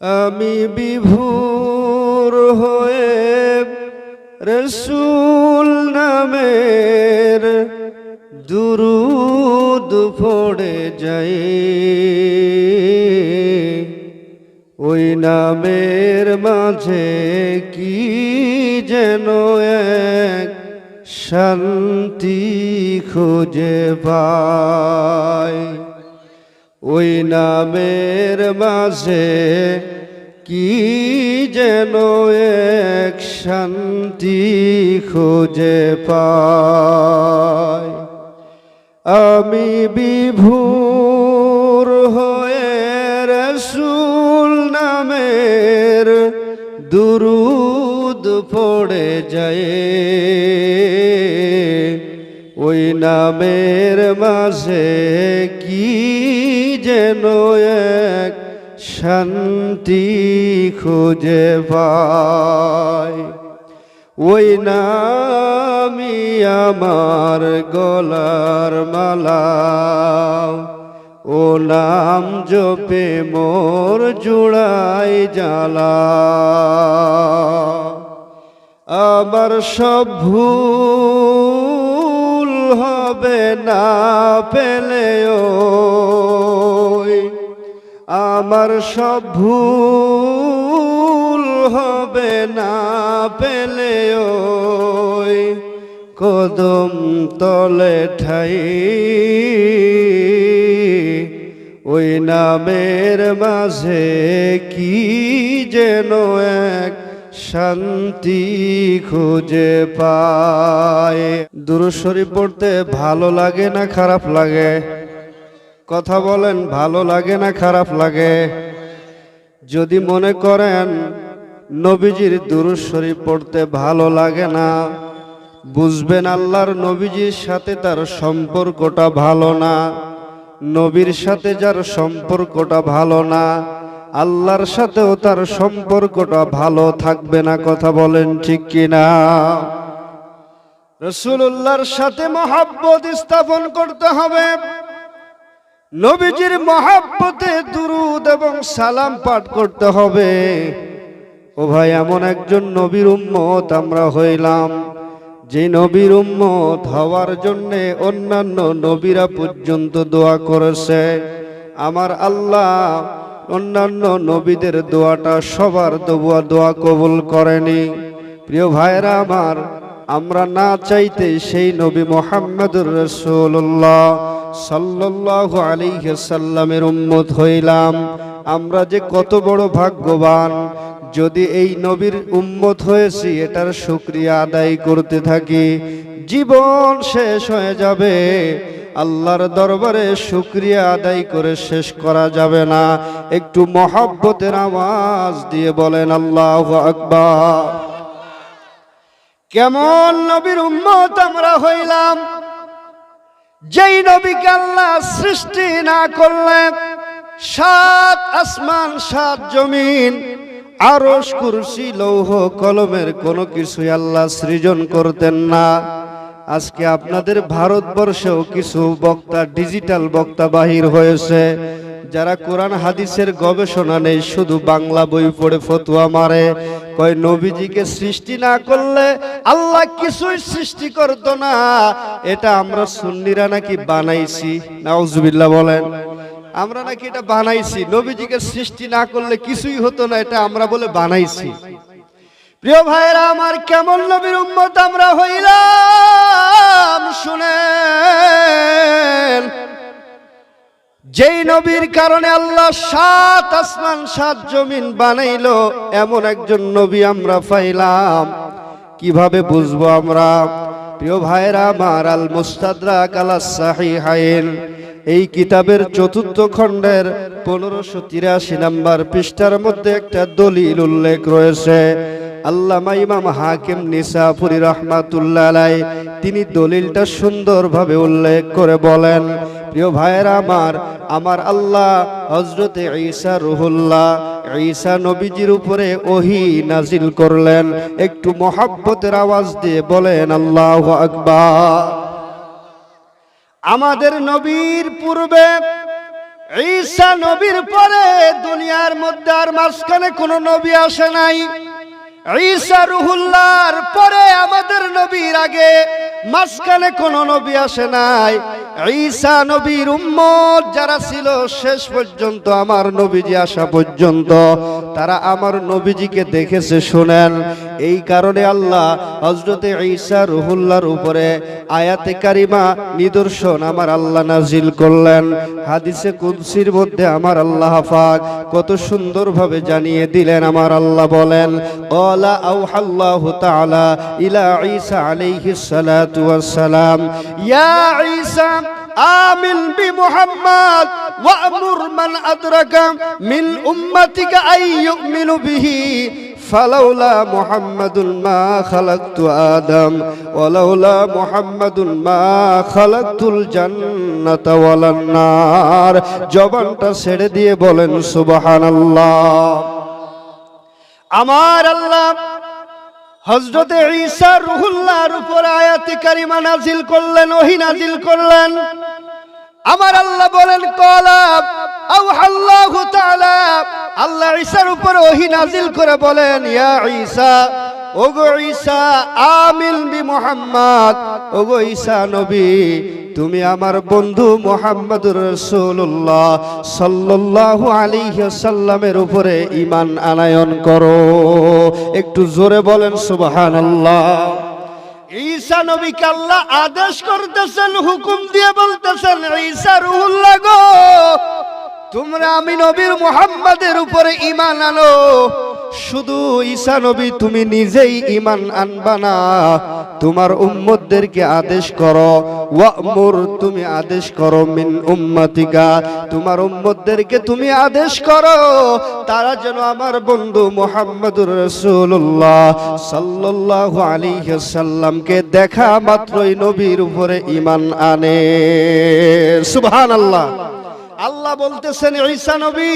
আমি বিভোর হয়ে রসুল নামের দুরুদ পড়ে যাই। ওই নামের মাঝে কি যেন এক শান্তি খুঁজে পায় ওই নামের মাঝে কি যেন এক শান্তি খুঁজে পায় আমি বিভোর হয়ে রসুল নামের দুরুদ পড়ে যায় ওই নামের মাঝে কি যেন এক শান্তি খুঁজে পায় ওই নামি আমার গলার মালা। ও নাম জপে মোর জুড়াই জ্বালা। আমার সব ভুল হবে না পেলেও আমার সব ভুল হবে না পেলেও কদম তলে ঠাই। ওই নামের মাঝে কি যেন এক শান্তি খুঁজে পায়। দুরুশ্বরী পড়তে ভালো লাগে না, খারাপ লাগে? কথা বলেন, ভালো লাগে না, খারাপ লাগে? যদি মনে করেন, নবীজির দুরুদ শরীফ পড়তে ভালো লাগে না, বুঝবেন আল্লাহর নবীজির সাথে তার সম্পর্কটা ভালো না, নবীর সাথে যার সম্পর্কটা ভালো না, আল্লাহর সাথেও তার সম্পর্কটা ভালো থাকবে না, কথা বলেন ঠিক কিনা? রসুল্লাহর সাথে মহাব্বত স্থাপন করতে হবে। নবীজির মহাব্বতে দুরুদ এবং সালাম পাঠ করতে হবে। ও ভাই, এমন একজন নবীর উম্মত আমরা হইলাম, যে নবীর উম্মত হওয়ার জন্যে অন্যান্য নবীরা পর্যন্ত দোয়া করেছে। আমার আল্লাহ অন্যান্য নবীদের দোয়াটা সবার দোয়া দোয়া কবুল করেনি। প্রিয় ভাইরা আমার, আমরা না চাইতে সেই নবী মোহাম্মদুর রসুল্লাহ সাল্লাল্লাহু আলাইহি সাল্লামের উম্মত হইলাম। আমরা যে কত বড় ভাগ্যবান, যদি এই নবীর উম্মত হয়েছি, এটার শুক্রিয়া আদায় করতে থাকি, জীবন শেষ হয়ে যাবে। আল্লাহর দরবারে শুক্রিয়া আদায় করে শেষ করা যাবে না। একটু মহাব্বতের আওয়াজ দিয়ে বলেন, আল্লাহ আকবার। কেমন নবীর উম্মত আমরা হইলাম? যেই নবীকে আল্লাহ সৃষ্টি না করলেন সাত আসমান, সাত জমিন আরস কুরসি, লৌহ, কলমের কোনো কিছুই আল্লাহ সৃজন করতেন না। আজকে আপনাদের ভারতবর্ষেও কিছু বক্তা ডিজিটাল বক্তা বাহির হয়েছে, যারা কোরআন হাদিসের গবেষণা নেই, শুধু বাংলা বই পড়ে ফতুয়া মারে। কয়, নবীজিকে সৃষ্টি না করলে আল্লাহ কিছুই সৃষ্টি করতো না। এটা আমরা সুন্নিরা নাকি বানাইছি? নাউজুবিল্লাহ বলেন। আমরা নাকি এটা বানাইছি। নবীজিকে সৃষ্টি না করলে কিছুই হতো না, এটা আমরা বলে বানাইছি। প্রিয় ভাইরা আমার কেমন নবীর উম্মত আমরা হইলাম, শুনেন। যেই নবীর কারণে আল্লাহ সাত আসমান, সাত জমিন বানাইল, এমন একজন নবী আমরা পাইলাম। কীভাবে বুঝব আমরা? প্রিয় ভাইরা আমার আল মুস্তাদরাক আলা সাহিহাইন এই কিতাবের চতুর্থ খণ্ডের পনেরোশো তিরাশি নাম্বার পৃষ্ঠার মধ্যে একটা দলিল উল্লেখ রয়েছে। আল্লামা ইমাম হাকিম নিসাফুরি রহমাতুল্লাহ আলাই, তিনি দলিলটা সুন্দরভাবে উল্লেখ করে বলেন, প্রিয় ভাইয়েরা আমার আমার আল্লাহ হজরতে ঈসা রুহুল্লাহ, ঈসা নবীজির উপরে ওহি নাজিল করলেন। একটু মহাব্বতের আওয়াজ দিয়ে বলেন, আল্লাহ আকবার। আমাদের নবীর পূর্বে ঈসা নবীর পরে দুনিয়ার মধ্যে আর মাঝখানে কোনো নবী আসে নাই। ঈসা রুহুল্লার পরে আমাদের নবীর আগে, মাঝখানে কোন নবী আসে নাই। ঈসা নবীর উম্মত যারা ছিল, শেষ পর্যন্ত আমার নবীজি আসা পর্যন্ত, তারা আমার নবীজিকে দেখেছে, শোনেন। এই কারণে আল্লাহ হজরতে ঈসা রুহুল্লাহর উপরে আয়াতে কারিমা নিদর্শন আমার আল্লাহ নাজিল করলেন হাদিসে কুদসির মধ্যে আমার আল্লাহ পাক কত সুন্দরভাবে জানিয়ে দিলেন আমার আল্লাহ বলেন قال أوحى الله تعالى إلى عيسى عليه الصلاة والسلام يا عيسى آمن بمحمد وأمر من أدرك من أمتك أن يؤمن به فلولا محمد ما خلقت آدم ولولا محمد ما خلقت الجنة ولا النار জবানটা ছেড়ে দিয়ে বলেন সুবহানাল্লাহ আমার আল্লাহ হজরতে ঈসা রুহুল্লাহর উপর আয়াতে কারিমা নাজিল করলেন ওহি নাজিল করলেন আমার আল্লাহ বলেন কলাব আও আল্লাহ আল্লাহ করে বলেন আমিল বি মুহাম্মদ। নবী, তুমি আমার বন্ধু মোহাম্মদুর রসুল্লাহ সাল্লাল্লাহু আলাইহি সাল্লামের উপরে ইমান আনায়ন করো। একটু জোরে বলেন, সুবহানাল্লাহ। ঈসা নবীকে আল্লাহ আদেশ করতেছেন, হুকুম দিয়ে বলতেছেন ঈসা রুহুল্লাহ গো তোমরা আমি নবীর মোহাম্মদের উপরে ঈমান আনো। শুধু ঈসা নবী, তুমি নিজেই ঈমান আনবা না। তোমার উম্মতদেরকে আদেশ করো, ওয়ামুর, তুমি আদেশ করো, মিন উম্মতিকা। তোমার উম্মতদেরকে তুমি আদেশ করো, তারা যেন আমার বন্ধু মোহাম্মদুর রাসূলুল্লাহ সাল্লাল্লাহু আলাইহি সাল্লামকে দেখা মাত্রই নবীর উপরে ইমান আনে। সুবহানাল্লাহ। আল্লাহ বলতেছেন, ঈসা নবী,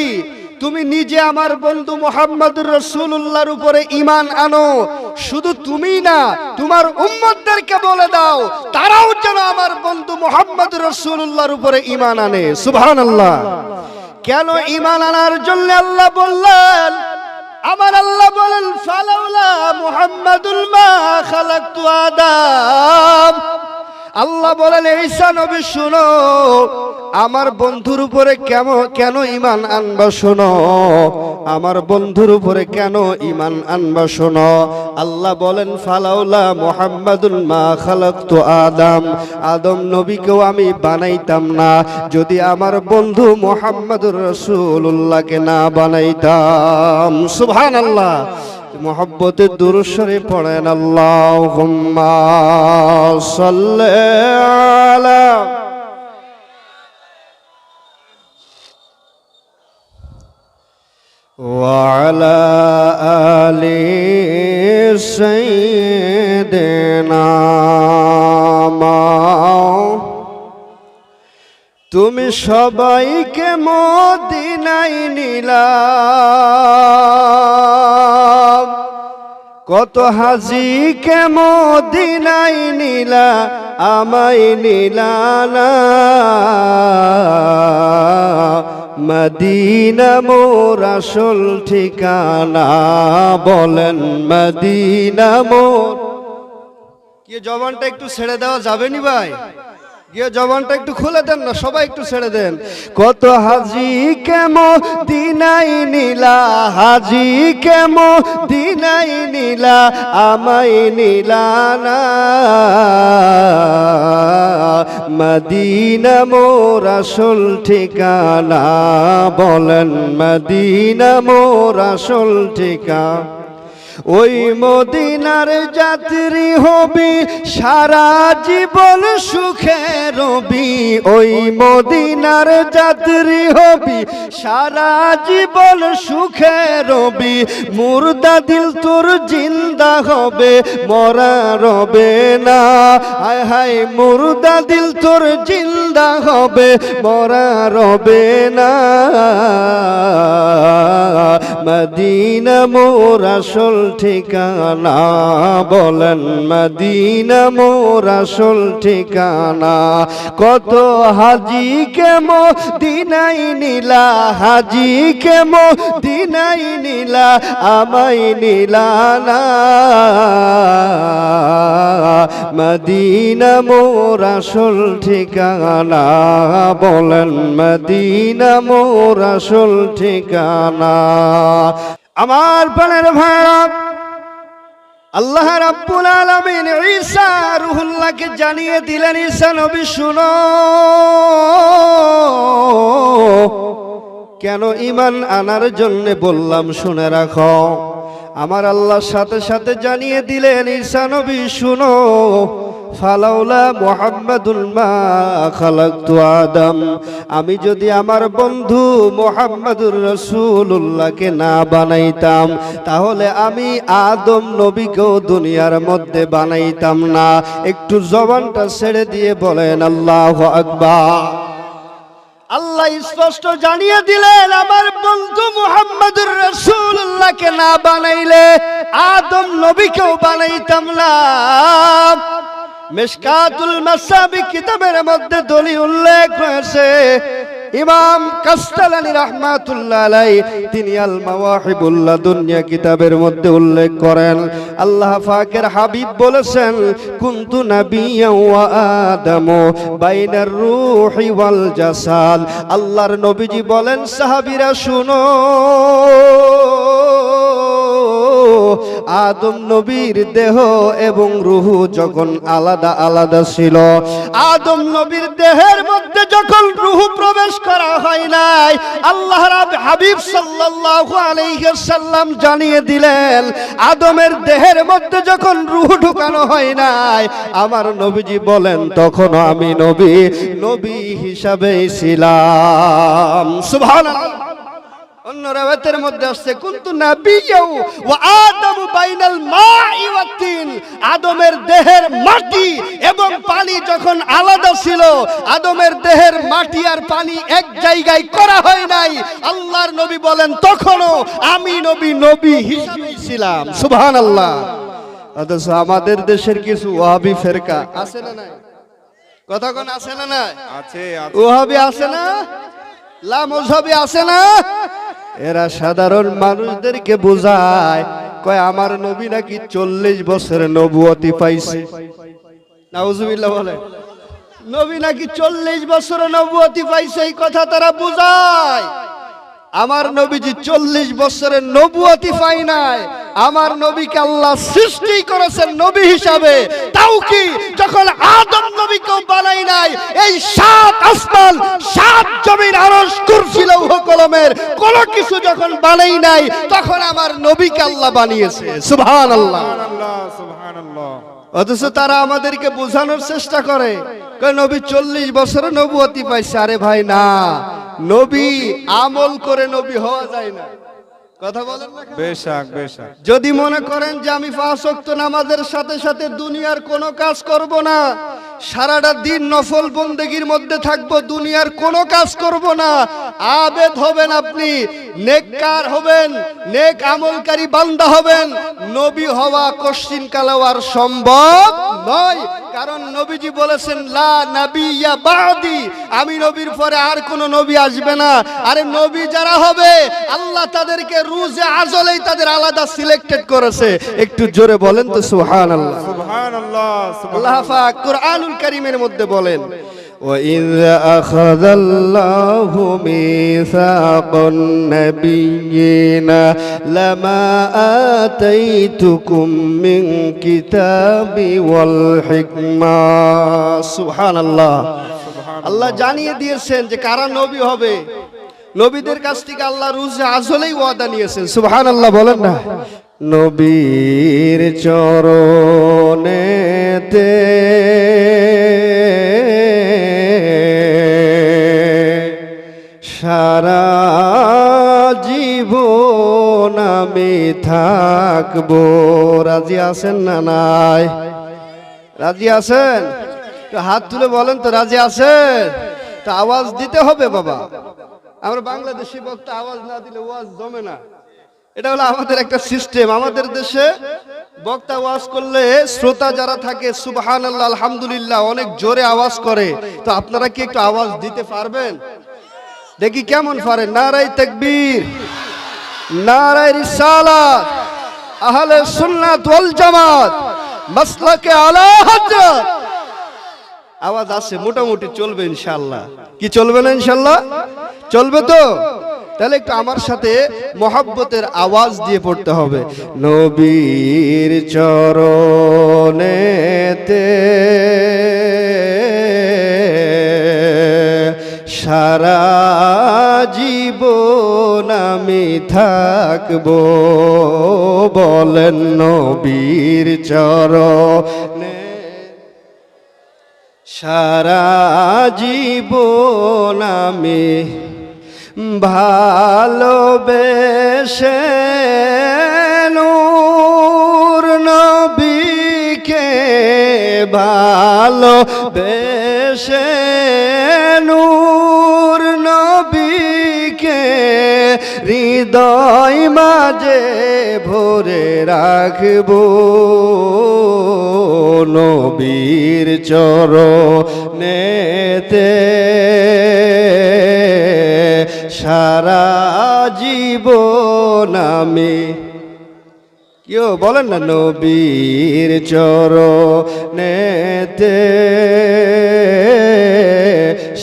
তুমি নিজে আমার বন্ধু মোহাম্মদুর রসুল্লাহর উপরে ইমান আনো। শুধু তুমি না, তোমার উম্মতদেরকে বলে দাও, তারাও যেন আমার বন্ধু মোহাম্মদুর রসুল্লাহর উপরে ইমান আনে। সুবহান আল্লাহ কেন ইমান আনার জন্য আল্লাহ বললেন, আমার আল্লাহ বলেন, ফালাউলা মুহাম্মাদুল মা খালাকতু আদম। আল্লাহ বলেন ঈসা নবী, শুনো, আমার বন্ধুর উপরে কেন কেন ইমান আনবা শোনো? আমার বন্ধুর উপরে কেন ইমান আনবা শোনো? আল্লাহ বলেন, ফালাউলা মোহাম্মদুল মা খালাকতু আদম। আদম নবীকেও আমি বানাইতাম না, যদি আমার বন্ধু মোহাম্মদুর রসুল্লাহকে না বানাইতাম। সুবহান আল্লাহ মোহব্বতের দুরুশ্বরে পড়েন আল্লাহ সাল্লা وعلى آل سيدنا তুমি সবাইকে মদিনাই নিলা কত হাজিকে মদিনাই নিলা, আমায় নিলা না। মদিনা মোর আসল ঠিকানা, বলেন মদিনা মোর। কি জবানটা একটু ছেড়ে দেওয়া যাবে নি ভাই? গিয়ে জবানটা একটু খুলে দেন না, সবাই একটু ছেড়ে দেন। কত হাজি কেম দিনাই নীলা, হাজি কেম দিনাই নীলা আমাই নীলা না। মদিনা মোর আসল ঠিকানা, বলেন মদিনা মোর আসল ঠিকানা। ওই মদিনার যাত্রী হবি, সারা জীবন সুখে রবি। ওই মদিনার যাত্রী হবি, সারা জীবন সুখে রবি। মুর্দা দিল তোর জিন্দা হবে, মরা রবে না। হায় হায়, মুর্দা দিল তোর জিন্দা হবে, মরা রবে না। মদিনা মোর আসল ঠিকানা বলেন মদিনা মোর আসল ঠিকানা। কত হাজি কেমো দিনাই নীলা, হাজি কেমো দিনাই নীলা, আমাই নীলানা মদিনা মোর আসল ঠিকানা বলেন মদিনা মোর আসল ঠিকানা। আমার প্রাণের ভাড়া আল্লাহ রাব্বুল আলামিন ঈসা রুহুল্লাহকে জানিয়ে দিলেন, ঈসা নবী শুনো, কেন ইমান আনার জন্য বললাম শুনে রাখো। আমার আল্লাহর সাথে সাথে জানিয়ে দিলেন, ঈসা নবী শুনো ফালাউলা মোহাম্মদুল মা খালাকতু আদম। আমি যদি আমার বন্ধু মোহাম্মদুর রসুল্লাহকে না বানাইতাম, তাহলে আমি আদম নবীকেও দুনিয়ার মধ্যে বানাইতাম না। একটু জবানটা ছেড়ে দিয়ে বলেন, আল্লাহ আকবার। আল্লাহ স্পষ্ট জানিয়ে দিলেন, আমার বন্ধু মুহাম্মদুর রসুল্লাহকে না বানাইলে আদম নবীকেও বানাইতাম না। মিশকাতুল মাসাবি কিতাবের মধ্যে দলি উল্লেখ হয়েছে ইমাম কাস্তালানি রাহমাতুল্লাহ আলাই তিনি আল মাওয়াহিবুল্লাহ দুনিয়া কিতাবের মধ্যে উল্লেখ করেন, আল্লাহ পাকের হাবিব বলেছেন, কুনতু নাবিয়্যা ওয়া আদামু বাইনার রূহি ওয়াল জাসাদ। আল্লাহর নবীজি বলেন, সাহাবীরা, শুনো। আদম নবীর দেহ এবং রুহু যখন আলাদা আলাদা ছিল, আদম নবীর দেহের মধ্যে যখন রুহু প্রবেশ করা হয় নাই, আল্লাহ হাবিব সাল্লাল্লাহু আলাইহি জানিয়ে দিলেন, আদমের দেহের মধ্যে যখন রুহু ঢুকানো হয় নাই, আমার নবীজি বলেন তখন আমি নবী নবী হিসাবে ছিলাম। সুবহানাল্লাহ। অন্য রাওয়াতের মধ্যে আসছে কুনতু নাবিয়্যাও ওয়া আদামু বাইনাল মাই ওয়া তিন? আদমের দেহের মাটি এবং পানি যখন আলাদা ছিল আদমের দেহের মাটি আর পানি এক জায়গায় করা হয় নাই। আল্লাহর নবী বলেন তখনও আমি নবী নবী হিসাবে ছিলাম। সুবহানাল্লাহ। অথচ আমাদের দেশের কিছু ওয়াহাবি ফেরকা আছে না নাই? কথা কোন আছে না নাই? আছে ওহাবি আছে না? লা মজহবি আছে না? এরা সাধারণ মানুষদেরকে বোঝায়, কয় আমার নবী নাকি চল্লিশ বছরে নবুয়তি পাইছে। বলে, নবী নাকি চল্লিশ বছরে নবুয়তি পাইছে, এই কথা তারা বোঝায়। আমার নবীজি চল্লিশ বছরের নবুয়তি পাই নাই আমার নবীকে আল্লাহ সৃষ্টি করেছেন নবী হিসাবে। তাও কি যখন আদম নবীকেও বানাই নাই, এই সাত আসমান, সাত জমির আরশ, কুরসি কলমের কোন কিছু যখন বানাই নাই, তখন আমার নবীকে আল্লাহ বানিয়েছে। সুবহানাল্লাহ। সুবহানাল্লাহ সুবহানাল্লাহ। অথচ তারা আমাদেরকে বোঝানোর চেষ্টা করে। নবী, চল্লিশ বছরে নবুয়তি পাইছে। আরে ভাই, না। নবী আমল করে নবী হওয়া যায় না। কথা বলেন না বেশাক বেশাক। যদি মনে করেন যে আমি পাঁচ ওয়াক্ত নামাজের সাথে সাথে দুনিয়ার কোনো কাজ করব না সারাটা দিন নফল বন্দেগীর মধ্যে থাকব দুনিয়ার কোনো কাজ করব না আবেদ হবেন আপনি নেককার হবেন নেক আমলকারী বান্দা হবেন নবী হওয়া কশ্চিন কালাওয়ার সম্ভব নয়। কারণ নবীজি বলেছেন লা নাবিয়া বাদি। আমি নবীর পরে আর কোন নবী আসবে না। আরে নবী যারা হবে আল্লাহ তাদেরকে রুজে আজলেই তাদের আলাদা সিলেক্টেড করেছে। একটু জোরে বলেন তো সুবহানাল্লাহ। সুবহানাল্লাহ আল্লাহ পাক কুরআনুল কারীমের মধ্যে বলেন وَإِذْ أَخَذَ اللَّهُ مِيثَاقَ النَّبِيِّينَ لَمَا آتَيْتُكُم مِّن كِتَابٍ وَالْحِكْمَةِ سبحان الله আল্লাহ জানিয়ে দিয়েছেন যে কারা নবী হবে নবীদের কাছ থেকে আল্লাহ রুজে আজলেই ওয়াদা নিয়েছেন সুবহানাল্লাহ বলেন না নবীর চরণেতে সারা জীবন আমি থাকব। রাজি আছেন না নাই? রাজি আছেন? তো হাত তুলে বলেন তো, রাজি আছেন? তো আওয়াজ দিতে হবে বাবা। আমরা বাংলাদেশি বক্তা, আওয়াজ না দিলে ওয়াজ জমে না। এটা হলো আমাদের একটা সিস্টেম আমাদের দেশে বক্তা ওয়াজ করলে শ্রোতা যারা থাকে সুবহান আলহামদুলিল্লাহ, অনেক জোরে আওয়াজ করে। তো আপনারা কি একটু আওয়াজ দিতে পারবেন? দেখি কেমন পারেন নারাই তাকবীর নারাই রিসালাত, আহলে সুন্নাত ওয়াল জামাত, মাসলাকে আলা হযরত। আওয়াজ আছে, মোটামুটি চলবে ইনশাল্লাহ কি চলবে না ইনশাল্লাহ চলবে তো? তাহলে একটু আমার সাথে মহাব্বতের আওয়াজ দিয়ে পড়তে হবে। নবীর চরণেতে সারা জীবন আমি থাকব বলেন নবীর চরণে। সারা জীবন আমি ভালোবেসে নূর ভালোবেসে নূর নবীকে হৃদয় মাঝে ভরে রাখব। নবীর চর নেতে সারা জীবন আমি কেউ বলেন না, নবীর চরণেতে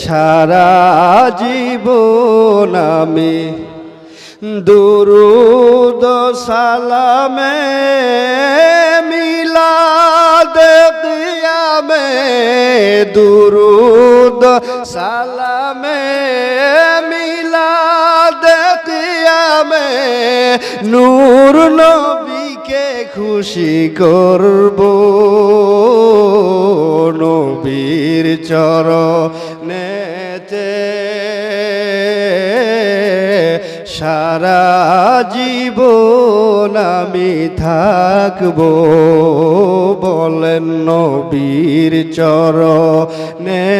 সারা জীবন আমি দুরুদ সালামে মিলাদ কিয়ামে দুরুদ সালামে মিলাদ কিয়ামে নবীকে খুশি করব নবীর চরণেতে সারা জীবন আমি থাকব, বলেন নবীর চরণেতে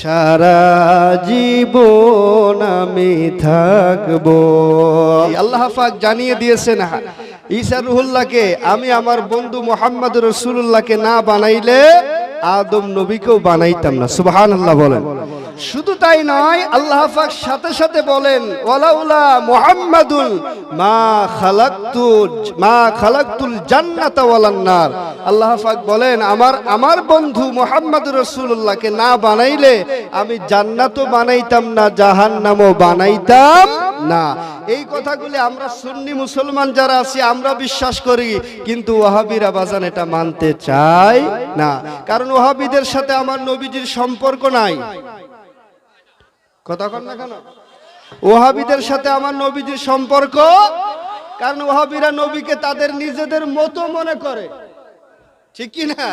সারা জীবন আমি থাকব। আল্লাহ পাক জানিয়ে দিয়েছেন, ঈসা রুহুল্লাহকে আমি আমার বন্ধু মোহাম্মদ রসুল্লাহকে না বানাইলে আদম নবীকেও বানাইতাম না সুবহান আল্লাহ বলেন। শুধু তাই নয়, আল্লাহ পাক সাথে সাথে বলেন, ওয়ালাউলা মুহাম্মাদুল মা খালাকতু, মা খালাকতুল জান্নাতা ওয়ালান নার। আল্লাহ পাক বলেন, আমার আমার বন্ধু মুহাম্মদ রাসূলুল্লাহকে না বানাইলে আমি জান্নাতও বানাইতাম না, জাহান্নামও বানাইতাম না। এই কথাগুলি আমরা সুন্নি মুসলমান যারা আছি, আমরা বিশ্বাস করি, কিন্তু ওয়াহাবিরা বাজান এটা মানতে চায় না। কারণ ওয়াহাবিদের সাথে আমার নবীজির সম্পর্ক নাই। কথা কন না কেন? ওহাবিদের সাথে আমার নবীজির সম্পর্ক? কারণ ওহাবিরা নবীকে তাদের নিজেদের মতো মনে করে। ঠিক কি না?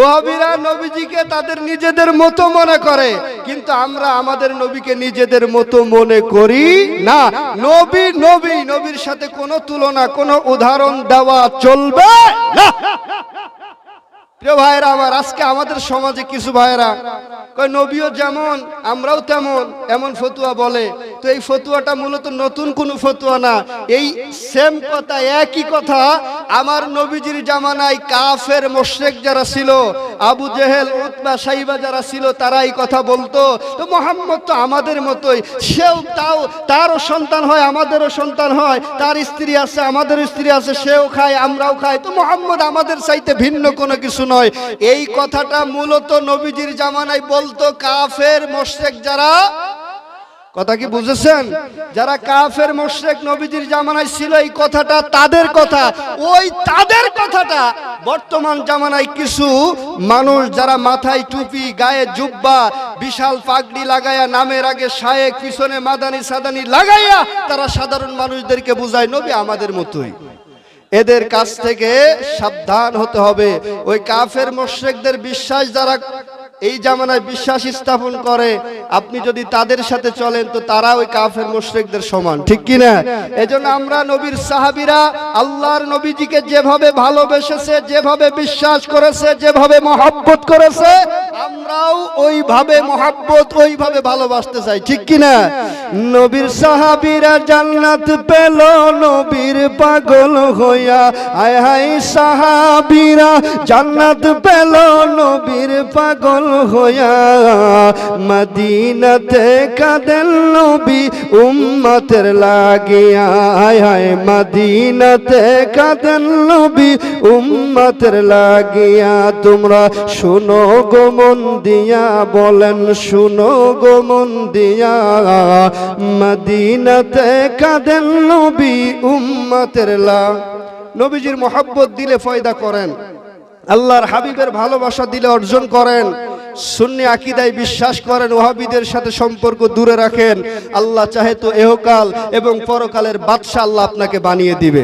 ওহাবিরা নবীজিকে তাদের নিজেদের মতো মনে করে, কিন্তু আমরা আমাদের নবীকে নিজেদের মতো মনে করি না। নবী নবী, নবীর সাথে কোনো তুলনা, কোনো উদাহরণ দেওয়া চলবে না। প্রিয় ভাইরা আমার, আজকে আমাদের সমাজে কিছু ভাইরা কয়, নবীও যেমন, আমরাও তেমন এমন ফতুয়া বলে। তো এই ফতুয়াটা মূলত নতুন কোনো ফতুয়া না। এই সেম কথা, একই কথা আমার নবীজির জামানায় কাফের মোশরেক যারা ছিল, আবু জেহেল, উতবা, সাইবা যারা ছিল তারা এই কথা বলতো। তো মোহাম্মদ তো আমাদের মতোই। সেও তাও, তারও সন্তান হয়, আমাদেরও সন্তান হয়। তার স্ত্রী আছে আমাদের স্ত্রী আছে, সেও খায়, আমরাও খাই। তো মোহাম্মদ আমাদের চাইতে ভিন্ন কোনো কিছু নয়, এই কথাটা মূলত নবীজির জামানায় বলতো কাফের মোশরেক যারা, কথা কি বুঝেছেন? যারা কাফের মোশরেক নবীজির জামানায় ছিল, এই কথাটা তাদের কথা। ওই তাদের কথাটা বর্তমান জামানায় কিছু মানুষ যারা মাথায় টুপি, গায়ে জুব্বা, বিশাল পাগড়ি লাগায়া, নামের আগে শায়েক পিছনে মাদানি সাদানি লাগাইয়া তারা সাধারণ মানুষদেরকে বুঝায়, নবী আমাদের মতোই। এদের কাছ থেকে সাবধান হতে হবে। ওই কাফের মোশ্রেকদের বিশ্বাস যারা এই জামানায় বিশ্বাস স্থাপন করে, আপনি যদি তাদের সাথে চলেন, তো তারা ওই কাফের মুশরিকদের সমান, ঠিক কি না এজন্য আমরা নবীর সাহাবীরা আল্লাহর নবীজিকে যেভাবে ভালোবেসেছে, যেভাবে বিশ্বাস করেছে, যেভাবে মহাব্বত করেছে, আমরাও ওইভাবে মহাব্বত, ওইভাবে ভালোবাসতে চাই, ঠিক কি না নবীর সাহাবীরা জান্নাত পেল, নবীর পাগল হইয়া, আয় হায় সাহাবীরা, জান্নাত পেল, নবীর পাগল হইয়া মদিনাতে কাদেন নবী উম্মতের লাগিয়া হায় মদিনাতে কাদেন নবী উম্মতের লাগিয়া তোমরা শুনো গো মন দিয়া, বলেন শুনো গো মন দিয়া। মদিনাতে কাদেন নবী উম্মতের লা। নবীজির মোহাব্বত দিলে ফয়দা করেন। আল্লাহর হাবিবের ভালোবাসা দিলে অর্জন করেন। সুন্নি আকিদায় বিশ্বাস করেন ওহাবিদের সাথে সম্পর্ক দূরে রাখেন। আল্লাহ চাহে তো এহকাল এবং পরকালের বাদশা আল্লাহ আপনাকে বানিয়ে দিবে।